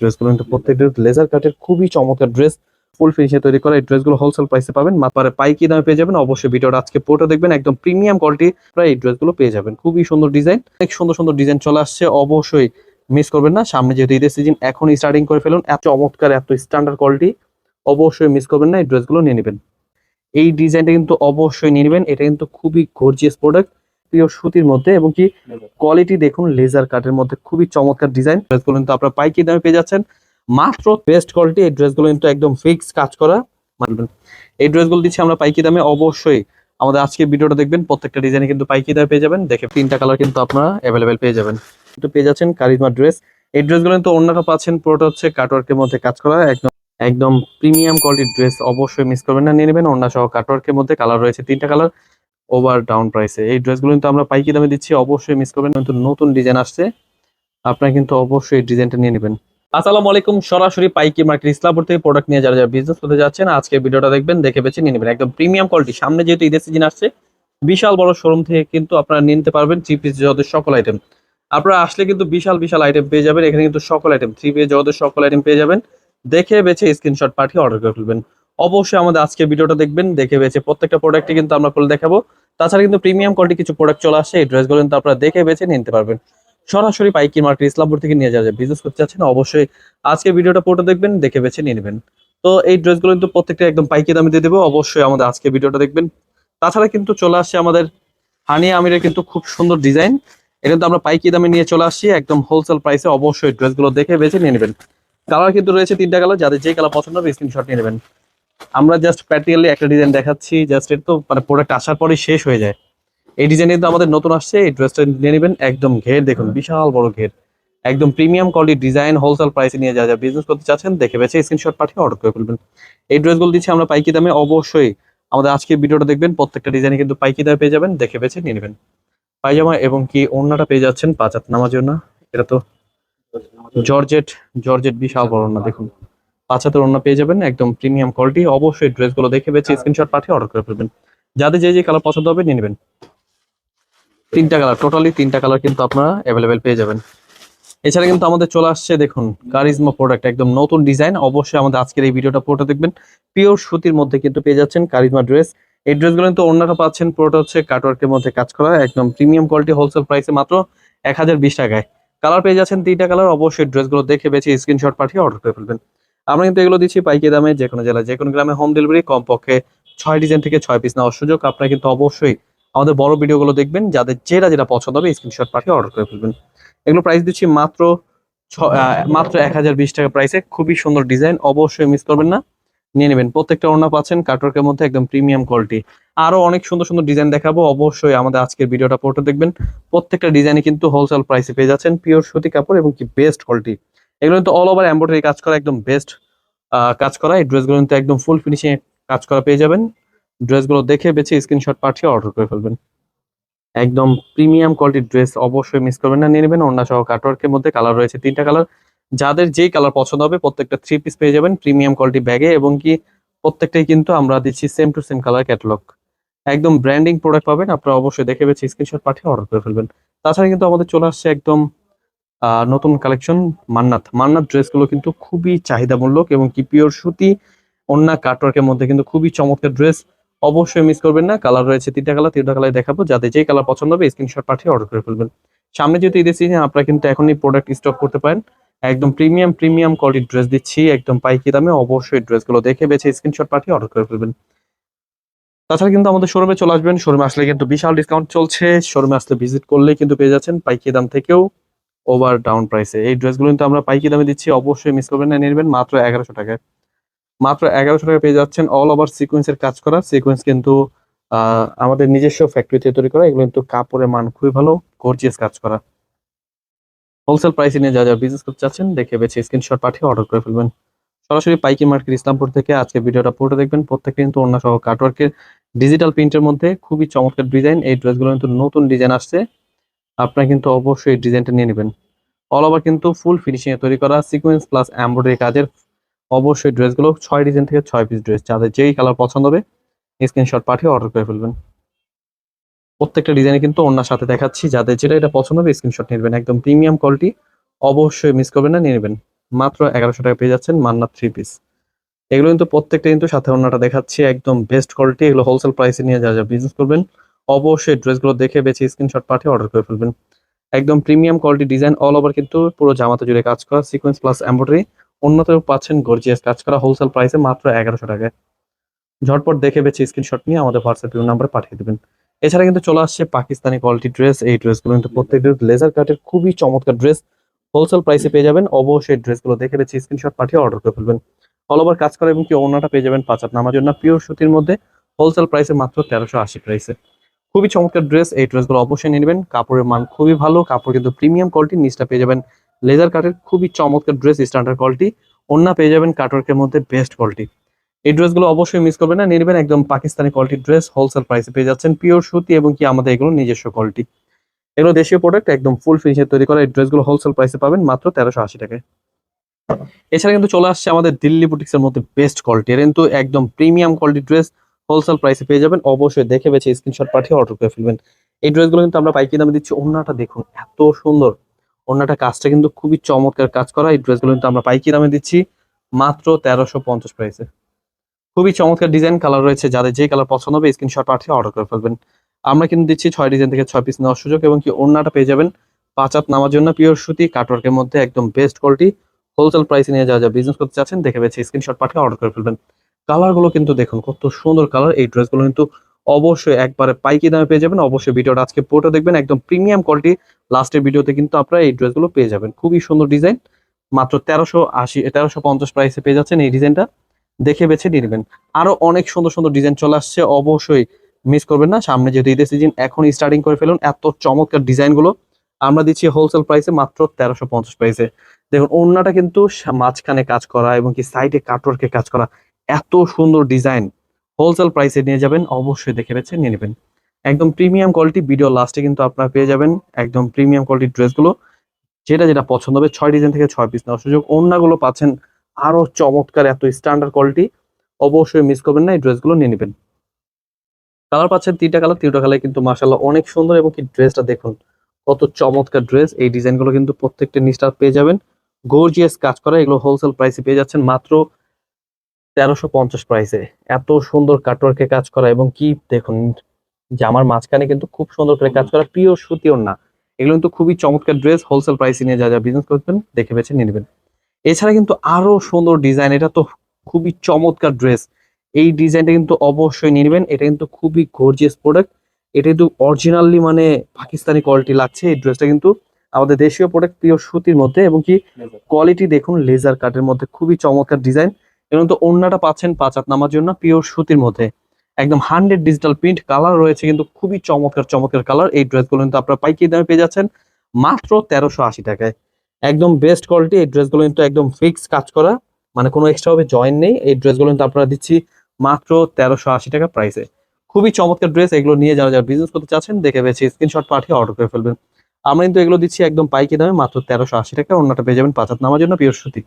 ড্রেসগুলো কিন্তু প্রত্যেকটা লেজার কাটের খুবই চমৎকার ড্রেস ফুল ফিনিশে তৈরি করা। এই ড্রেসগুলো হোলসেল প্রাইসে পাবেন। মাত্র পাইকি দামে পেয়ে যাবেন। অবশ্যই ভিডিওটা আজকে পুরোটা দেখবেন। একদম প্রিমিয়াম কোয়ালিটি প্রায় এই ড্রেসগুলো পেয়ে যাবেন। খুবই সুন্দর ডিজাইন অনেক সুন্দর সুন্দর ডিজাইন চলে আসছে। অবশ্যই মিস করবেন না। সামনে যেহেতু ঈদের সিজন এখন স্টার্টিং করে ফেলুন। এত চমৎকার, এত স্ট্যান্ডার্ড কোয়ালিটি অবশ্যই মিস করবেন না। এই ড্রেসগুলো নিয়ে নেবেন। এই ডিজাইনটা কিন্তু অবশ্যই নিয়ে নেবেন। এটা কিন্তু খুবই গর্জিয়াস প্রোডাক্ট পিওর সুতির মধ্যে এবং কি কোয়ালিটি দেখুন লেজার কাটের মধ্যে খুবই চমৎকার ডিজাইন ড্রেসগুলো কিন্তু আপনারা পাইকি দামে পেয়ে যাচ্ছেন। মাত্র বেস্ট কোয়ালিটি এই ড্রেসগুলো কিন্তু একদম ফিক্স কাজ করা। মানবেন। এই ড্রেসগুলো দিচ্ছি আমরা পাইকি দামে। অবশ্যই আমাদের আজকে ভিডিওটা দেখবেন। প্রত্যেকটা ডিজাইনে কিন্তু পাইকি দামে পেয়ে যাবেন। দেখে তিনটা কালার কিন্তু আপনারা অ্যাভেলেবেল পেয়ে যাবেন। কিন্তু পেয়ে যাচ্ছেন কারিজমা ড্রেস এই ড্রেসগুলো কিন্তু অন্যটা পাচ্ছেন। পুরোটা হচ্ছে কাটওয়ার্কের মধ্যে কাজ করা। একদম একদম প্রিমিয়াম কোয়ালিটির ড্রেস অবশ্যই মিস করবেন না। নিয়ে নেবেন। অন্য সহ কাটওয়ার্কের মধ্যে কালার রয়েছে তিনটা কালার ওভার ডাউন প্রাইসে এই ড্রেসগুলো কিন্তু আমরা পাইকি দামে দিচ্ছি, অবশ্যই মিস করবেন কিন্তু নতুন ডিজাইন আসছে, আপনারা কিন্তু অবশ্যই ডিজাইনটা নিয়ে নেবেন। আসসালামু আলাইকুম, সরাসরি পাইকি মার্কেট ইসলামপুর থেকে প্রোডাক্ট নিয়ে যারা যারা বিজনেস করতে যাচ্ছেন আজকে ভিডিওটা দেখবেন, দেখে বেছে নিয়ে নেবেন। একদম প্রিমিয়াম কোয়ালিটি সামনে যেহেতু ঈদের সিজন আসছে, বিশাল বড় শোরুম থেকে কিন্তু আপনারা নিতে পারবেন থ্রি পিস জগতের সকল আইটেম আপনারা আসলে কিন্তু বিশাল বিশাল আইটেম পেয়ে যাবেন, এখানে কিন্তু সকল আইটেম থ্রি পিস জগতের সকল আইটেম পেয়ে যাবেন। দেখে বেছে স্ক্রিনশট পাঠিয়ে অর্ডার করে ফেলবেন। অবশ্যই আমাদের আজকে ভিডিওটা দেখবেন, দেখে বেছে প্রত্যেকটা প্রোডাক্টই কিন্তু আমরা খুলে দেখাবো। তাছাড়া কিন্তু প্রিমিয়াম কোয়ালিটি কিছু প্রোডাক্ট চলে আসছে, এই ড্রেসগুলো কিন্তু আপনারা দেখে বেছে নিতে পারবেন। সরাসরি পাইকি মার্কেট ইসলামপুর থেকে নিয়ে যাওয়া যায়। বিজনেস করতে চাচ্ছেন অবশ্যই আজকে ভিডিওটা পুরোটা দেখবেন, দেখে বেছে নিয়ে নেবেন। তো এই ড্রেসগুলো কিন্তু প্রত্যেকটা একদম পাইকি দামে দিয়ে দেবো, অবশ্যই আমাদের আজকে ভিডিওটা দেখবেন। তাছাড়া কিন্তু চলে আসছে আমাদের হানি আমিরের কিন্তু খুব সুন্দর ডিজাইন এটা কিন্তু আমরা পাইকি দামে নিয়ে চলে আসছি, একদম হোলসেল প্রাইসে অবশ্যই ড্রেসগুলো দেখে বেছে নিয়ে নেবেন। কালার কিন্তু রয়েছে তিনটা কালার যাদের যে কালার পছন্দ হবে স্ক্রিনশট নিয়ে নেবেন। আমরা জাস্ট প্র্যাকটিক্যালি একটা ডিজাইন দেখাচ্ছি জাস্ট এটা তো মানে প্রোডাক্ট আসার পরেই শেষ হয়ে যায়। এই ডিজাইন কিন্তু আমাদের নতুন আসছে, এই ড্রেসটা নিয়ে নেবেন, একদম ঘের, দেখুন, বিশাল বড় ঘের। একদম প্রিমিয়াম কোয়ালিটি ডিজাইন হোলসেল প্রাইসে নিয়ে যা যা বিজনেস করতে চাচ্ছেন, দেখে বেছে স্ক্রিনশট পাঠিয়ে অর্ডার করে ফেলবেন। এই ড্রেসগুলো দিচ্ছি আমরা পাইকি দামে, অবশ্যই আমাদের আজকে ভিডিওটা দেখবেন, প্রত্যেকটা ডিজাইনে কিন্তু পাইকি দামে পেয়ে যাবেন, দেখে বেছে নিয়ে নেবেন। পায়জামা এবং কি ওড়নাটা পেয়ে যাচ্ছেন পাঁচ হাত নামার জন্য এটা তো জর্জেট জর্জেট বিশাল বড় না দেখুন। পাঁচ হাতের ওড়না পেয়ে যাবেন একদম প্রিমিয়াম কোয়ালিটি অবশ্যই ড্রেসগুলো দেখে বেছে স্ক্রিনশট পাঠিয়ে অর্ডার করে ফেলবেন। যাদের যে যে কালার পছন্দ হবে নিয়ে নেবেন। তিনটা কালার টোটালি তিনটা কালার কিন্তু আপনারা অ্যাভেলেবেল পেয়ে যাবেন। এছাড়া কিন্তু আমাদের চলে আসছে দেখুন কারিজমা প্রোডাক্ট একদম নতুন ডিজাইন অবশ্যই আমাদের আজকের এই ভিডিওটা পুরোটা দেখবেন। পিওর সুতির মধ্যে কিন্তু পেয়ে যাচ্ছেন কারিজমা ড্রেস এই ড্রেসগুলো কিন্তু অন্যটা পাচ্ছেন পুরোটা হচ্ছে কাটওয়ার্কের মধ্যে কাজ করা একদম প্রিমিয়াম কোয়ালিটি হোলসেল প্রাইসে মাত্র এক হাজার বিশ টাকায়। কালার পেয়ে যাচ্ছেন তিনটা কালার অবশ্যই ড্রেসগুলো দেখে বেছে স্ক্রিনশট পাঠিয়ে অর্ডার করে ফেলবেন। আমরা কিন্তু এগুলো দিচ্ছি পাইকি দামে যে কোনো জেলায়, যে কোনো গ্রামে হোম ডেলিভারি কমপক্ষে ছয় ডিজাইন থেকে ছয় পিস নেওয়ার সুযোগ। আপনারা কিন্তু অবশ্যই আমাদের বড় ভিডিওগুলো দেখবেন, যাদের যেটা যেটা পছন্দ হবে স্ক্রিনশট পাঠিয়ে অর্ডার করে ফেলবেন। এগুলো প্রাইস দিচ্ছি মাত্র মাত্র এক হাজার বিশ টাকা প্রাইসে খুবই সুন্দর ডিজাইন অবশ্যই মিস করবেন না। নিয়ে নেবেন। প্রত্যেকটা ওড়না পাচ্ছেন কাটওয়ার্কের মধ্যে একদম প্রিমিয়াম কোয়ালিটি আরও অনেক সুন্দর সুন্দর ডিজাইন দেখাবো, অবশ্যই আমাদের আজকের ভিডিওটা পড়তে দেখবেন। প্রত্যেকটা ডিজাইনে কিন্তু হোলসেল প্রাইসে পেয়ে যাচ্ছেন। পিওর সুতি কাপড় এবং কি বেস্ট কোয়ালিটি এগুলো কিন্তু অল ওভার এমব্রয়ডারি কাজ করা একদম বেস্ট কাজ করা। এই ড্রেসগুলো কিন্তু একদম ফুল ফিনিশিং কাজ করা পেয়ে যাবেন। ড্রেসগুলো দেখে বেছে স্ক্রিনশট পাঠিয়ে অর্ডার করে ফেলবেন। একদম প্রিমিয়াম কোয়ালিটির ড্রেস অবশ্যই মিস করবেন না। নিয়ে নেবেন অন্য সহ কাটওয়ার্কের মধ্যে কালার রয়েছে তিনটা কালার যাদের যেই কালার পছন্দ হবে প্রত্যেকটা থ্রি পিস পেয়ে যাবেন প্রিমিয়াম কোয়ালিটি ব্যাগে এবং কি প্রত্যেকটাই কিন্তু আমরা দিচ্ছি same to same colour catalogue একদম ব্র্যান্ডিং প্রোডাক্ট পাবেন। আপনারা অবশ্যই দেখে বেছে স্ক্রিনশট পাঠিয়ে অর্ডার করে ফেলবেন। তাছাড়া কিন্তু আমাদের চলে আসছে একদম নতুন কালেকশন মান্নাত। মান্নাত ড্রেসগুলো কিন্তু খুবই চাহিদামূলক এবং কি পিওর সুতি অন্য কাটওয়ার্কের মধ্যে কিন্তু খুবই চমৎকার ড্রেস অবশ্যই মিস করবেন না কালার রয়েছে তিনটা কালার তিনটা কালার দেখাবো। যাতে যেই কালার পছন্দ হবে স্ক্রিনশট পাঠিয়ে অর্ডার করে ফেলবেন। সামনে যেহেতু ঈদের সিজন আপনারা কিন্তু এখনই প্রোডাক্ট স্টক করতে পারেন। একদম প্রিমিয়াম প্রিমিয়াম কোয়ালিটির ড্রেস দিচ্ছি, একদম পাইকি দামে। অবশ্যই ড্রেসগুলো দেখে বেছে স্ক্রিনশট পাঠিয়ে অর্ডার করে ফেলবেন। তাছাড়া কিন্তু আমাদের শোরুমে চলে আসবেন। শোরুমে আসলে কিন্তু বিশাল ডিসকাউন্ট চলছে। শোরুমে আসলে ভিজিট করলে কিন্তু পেয়ে যাচ্ছেন পাইকি দাম থেকেও। ওভার ডাউন প্রাইসে এই ড্রেসগুলো কিন্তু আমরা পাইকি দামে দিচ্ছি, অবশ্যই মিস করবেন না নেবেন মাত্র এগারোশো টাকায়। মাত্র এগারোশো টাকা পেয়ে যাচ্ছেন অল ওভার সিকোয়েন্সের কাজ করা। সিকোয়েন্স কিন্তু আমাদের নিজস্ব ফ্যাক্টরিতে তৈরি করা। এগুলো কিন্তু কাপড়ের মান খুবই ভালো গর্জিয়াস কাজ করা। হোলসেল প্রাইসে নিয়ে যা যা বিজনেস করতে চাচ্ছেন, দেখে বেছে স্ক্রিনশট পাঠিয়ে অর্ডার করে ফেলবেন। সরাসরি পাইকি মার্কেট ইসলামপুর থেকে আজকে ভিডিওটা পুরোটা দেখবেন। প্রত্যেকে কিন্তু অন্য সহ কাটওয়ার্কের ডিজিটাল প্রিন্টের মধ্যে খুবই চমৎকার ডিজাইন এই ড্রেসগুলো কিন্তু নতুন ডিজাইন আসছে। আপনারা কিন্তু অবশ্যই ডিজাইনটা নিয়ে নেবেন। অল ওভার কিন্তু ফুল ফিনিশিং এ তৈরি করা সিকোয়েন্স প্লাস এমব্রয়ডারি কাজের অবশ্যই ড্রেসগুলো ছয় ডিজাইন থেকে ছয় পিস ড্রেস যাদের যেই কালার পছন্দ হবে স্ক্রিনশট পাঠিয়ে অর্ডার করে ফেলবেন। প্রত্যেকটা ডিজাইনে কিন্তু ওনার সাথে দেখাচ্ছি। যাদের যেটা এটা পছন্দ হবে স্ক্রিনশট নেবেন। একদম প্রিমিয়াম কোয়ালিটি অবশ্যই মিস করবেন না, নিয়ে নেবেন। মাত্র এগারোশো টাকা পেয়ে যাচ্ছেন মান্না থ্রি পিস এগুলো কিন্তু প্রত্যেকটা কিন্তু সাথে অন্যটা দেখাচ্ছি। একদম বেস্ট কোয়ালিটি এগুলো হোলসেল প্রাইসে নিয়ে যা যা বিজনেস করবেন অবশ্যই ড্রেসগুলো দেখে বেছে স্ক্রিনশট পাঠিয়ে অর্ডার করে ফেলবেন। একদম premium quality design all over কিন্তু পুরো জামাতে জুড়ে কাজ করা সিকোয়েন্স প্লাস এমব্রয়ডারি অন্যতেও পাচ্ছেন গর্জিয়াস কাজ করা হোলসেল প্রাইসে মাত্র এগারোশো টাকায়। ঝটপট দেখে বেছে স্ক্রিনশট নিয়ে আমাদের হোয়াটসঅ্যাপ নাম্বারে পাঠিয়ে দেবেন। এছাড়া কিন্তু চলে আসছে পাকিস্তানি কোয়ালিটি ড্রেস এই ড্রেসগুলো কিন্তু প্রত্যেকটা লেজার কাটের খুবই চমৎকার ড্রেস হোলসেল প্রাইসে পেয়ে যাবেন, অবশ্যই ড্রেসগুলো দেখে বেছে স্ক্রিনশট পাঠিয়ে অর্ডার করে ফেলবেন। অল ওভার কাজ করা এবং কি ওনাটা পেয়ে যাবেন পাঁচ হাত নামার জন্য। পিওর সুতির মধ্যে হোলসেল প্রাইসে মাত্র তেরোশো আশি প্রাইসে খুবই চমৎকার ড্রেস এই ড্রেসগুলো অবশ্যই নেবেন। কাপড়ের মান খুবই ভালো, কাপড় কিন্তু প্রিমিয়াম কোয়ালিটি নিচটা পেয়ে যাবেন লেজার কাটের খুবই চমৎকার ড্রেস স্ট্যান্ডার্ড কোয়ালিটি অন্য পেয়ে যাবেন কাটওয়ার্কের মধ্যে বেস্ট কোয়ালিটি এই ড্রেসগুলো অবশ্যই মিস করবেন না নেবেন একদম পাকিস্তানি কোয়ালিটির ড্রেস হোলসেল প্রাইসে পেয়ে যাচ্ছেন পিওর সুতি এবং কি আমাদের এগুলো নিজস্ব কোয়ালিটি এগুলো দেশীয় প্রোডাক্ট একদম ফুল ফিনিশে তৈরি করা এই ড্রেসগুলো হোলসেল প্রাইসে পাবেন মাত্র তেরোশো আশি টাকায়। এছাড়া কিন্তু চলে আসছে আমাদের দিল্লি বুটিক্সের মধ্যে বেস্ট কোয়ালিটি এর কিন্তু একদম প্রিমিয়াম কোয়ালিটি ড্রেস হোলসেল প্রাইসে পেয়ে যাবেন। অবশ্যই দেখে বেছে স্ক্রিনশট পাঠিয়ে অর্ডার করে ফেলবেন। এই ড্রেসগুলো কিন্তু আমরা পাইকি দামে দিচ্ছি। ওন্নাটা দেখুন, এত সুন্দর। ওন্নাটা কাজটা কিন্তু খুবই চমৎকার কাজ করা। এই ড্রেসগুলো কিন্তু আমরা পাইকি দামে দিচ্ছি মাত্র তেরোশো পঞ্চাশ প্রাইসে খুবই চমৎকার ডিজাইন কালার রয়েছে। যাদের যে কালার পছন্দ হবে স্ক্রিনশট পাঠিয়ে অর্ডার করে ফেলবেন। আমরা কিন্তু দিচ্ছি ছয় ডিজাইন থেকে ছয় পিস নেওয়ার সুযোগ এবং কি ওন্নাটা পেয়ে যাবেন পাঁচ হাত নামার জন্য পিওর সুতি কাটওয়ার্কের মধ্যে একদম বেস্ট কোয়ালিটি হোলসেল প্রাইসে নিয়ে যা যা বিজনেস করতে চাচ্ছেন, দেখে বেছে স্ক্রিনশট পাঠিয়ে অর্ডার করে ফেলবেন। কালারগুলো কিন্তু দেখুন, কত সুন্দর কালার এই ড্রেসগুলো কিন্তু অবশ্যই একবারে পাইকি দামে পেয়ে যাবেন। অবশ্যই ভিডিওটা আজকে পুরোটা দেখবেন। একদম প্রিমিয়াম কোয়ালিটি লাস্টের ভিডিওতে কিন্তু আপনারা এই ড্রেসগুলো পেয়ে যাবেন। খুবই সুন্দর ডিজাইন মাত্র তেরোশো আশি, তেরোশো পঞ্চাশ প্রাইসে পেয়ে যাচ্ছেন এই ডিজাইনটা দেখে বেছে নিয়ে নেবেন। আরও অনেক সুন্দর সুন্দর ডিজাইন চলে আসছে। অবশ্যই মিস করবেন না। সামনে যেহেতু ঈদের সিজন এখন স্টার্টিং করে ফেলুন। এত চমৎকার ডিজাইনগুলো আমরা দিচ্ছি হোলসেল প্রাইসে মাত্র তেরোশো পঞ্চাশ প্রাইসে দেখুন, ওড়নাটা কিন্তু মাঝখানে কাজ করা এবং কি সাইডে কাটওয়ার্কে কাজ করা। এত সুন্দর ডিজাইন হোলসেল প্রাইসে নিয়ে যাবেন, অবশ্যই দেখে বেছে নিয়ে নেবেন। একদম প্রিমিয়াম কোয়ালিটি ভিডিও লাস্টে কিন্তু আপনারা পেয়ে যাবেন একদম প্রিমিয়াম কোয়ালিটির ড্রেসগুলো। যেটা যেটা পছন্দ হবে, ছয় ডিজাইন থেকে ছয় পিস নেওয়ার সুযোগ। অন্যগুলো পাচ্ছেন আরও চমৎকার, এত স্ট্যান্ডার্ড কোয়ালিটি অবশ্যই মিস করবেন না, এই ড্রেসগুলো নিয়ে নেবেন। কালার পাচ্ছেন তিনটা কালার তিনটা কালার কিন্তু মাসাল্লাহ অনেক সুন্দর এবং কি ড্রেসটা দেখুন, কত চমৎকার ড্রেস। এই ডিজাইনগুলো কিন্তু প্রত্যেকটা নিচটা পেয়ে যাবেন। গর্জিয়াস কাজ করা, এগুলো হোলসেল প্রাইসে পেয়ে যাচ্ছেন। মাত্র তেরোশো পঞ্চাশ প্রাইসে এত সুন্দর কাটওয়ার্কে কাজ করা এবং কি দেখুন জামার মাঝখানে কিন্তু খুব সুন্দর করে কাজ করা পিওর সুতিও না। এগুলো কিন্তু খুবই চমৎকার ড্রেস হোলসেল প্রাইসে নিয়ে যা যা বিজনেস করবেন দেখে বেছে নিয়ে নেবেন। এছাড়া কিন্তু আরও সুন্দর ডিজাইন এটা তো খুবই চমৎকার ড্রেস এই ডিজাইনটা কিন্তু অবশ্যই নিয়ে নেবেন এটা কিন্তু খুবই গর্জিয়াস প্রোডাক্ট এটা কিন্তু অরিজিনালি মানে পাকিস্তানি কোয়ালিটি লাগছে এই ড্রেসটা কিন্তু আমাদের দেশীয় প্রোডাক্ট প্রিয় সুতির মধ্যে এবং কি কোয়ালিটি দেখুন লেজার কাটের মধ্যে খুবই চমৎকার ডিজাইন এবং তো অন্যটা পাচ্ছেন পাঁচ হাত নামার জন্য পিওর সুতির মধ্যে। একদম হান্ড্রেড ডিজিটাল প্রিন্ট কালার রয়েছে কিন্তু খুবই চমৎকার চমৎকার কালার এই ড্রেসগুলো কিন্তু আপনারা পাইকারি দামে পেয়ে যাচ্ছেন মাত্র তেরোশো আশি টাকায়। একদম বেস্ট কোয়ালিটি এই ড্রেসগুলো কিন্তু একদম ফিক্স কাজ করা মানে কোনো এক্সট্রা ভাবে জয়েন নেই। এই ড্রেসগুলো কিন্তু আপনারা দিচ্ছি মাত্র তেরোশো আশি টাকা প্রাইসে খুবই চমৎকার ড্রেস এগুলো নিয়ে যারা যারা বিজনেস করতে চাচ্ছেন, দেখে বেছে স্ক্রিনশট পাঠিয়ে অর্ডার করে ফেলবেন। আমরা কিন্তু এগুলো দিচ্ছি একদম পাইকি দামে মাত্র তেরোশো আশি টাকা অন্যটা পেয়ে যাবেন পাঁচ হাত নামার জন্য পিওর সুতি।